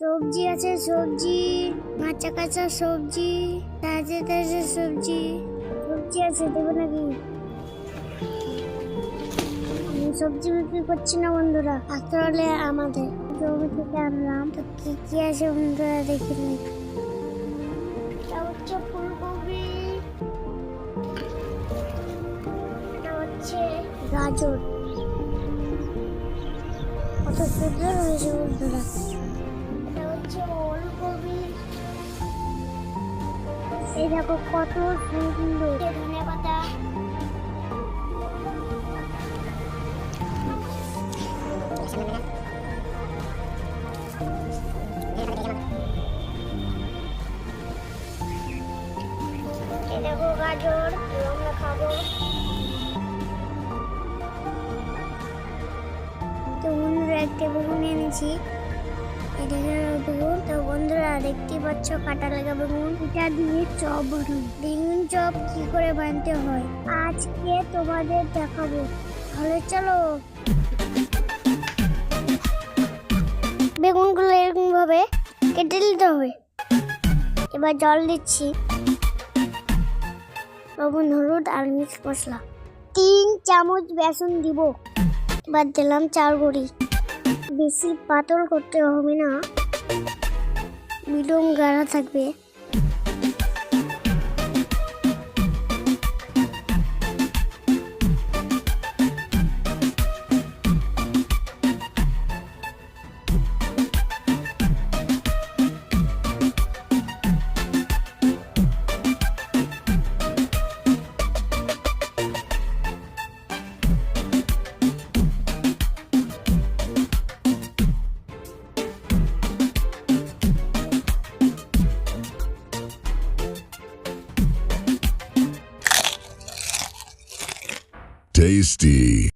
সবজি আছে, সবজি। কাঁচা কাঁচা সবজি, তাজা তাজা সবজি। সবজি আছে, দেবো নাকি? সবজি বিক্রি করছি না বন্ধুরা আসলে আমাদের। জমি থেকে আনলাম। তো কি কি আছে বন্ধুরা, দেখে নিই হচ্ছে ফুলকপি। এটা হচ্ছে গাজর। কত সুন্দর হয়েছে বন্ধুরা। ওলকপি এই দেখো কত সুন্দর। ধনে পাতা দেখো গাজর আমরা খাব। তো বন্ধুরা, একটা বেগুন এনেছি। হলো বেগুন বন্ধুরা দেখতে পাচ্ছ কাটা লাগা বেগুন এটা দিয়ে চপ বানাবো বেগুন চপ কি করে বানতে হয় আজকে তোমাদের দেখাবো তাহলে চলো বেগুনগুলো এরকম ভাবে কেটে নিতে হবে। এবার জল দিচ্ছি লবণ হলুদ আর মিক্স মশলা তিন চামচ বেসন দিব এবার দিলাম চাল গুঁড়ি বেশি পাতল করতে হবে না। মিডিয়াম গাঢ়া থাকবে। Tasty.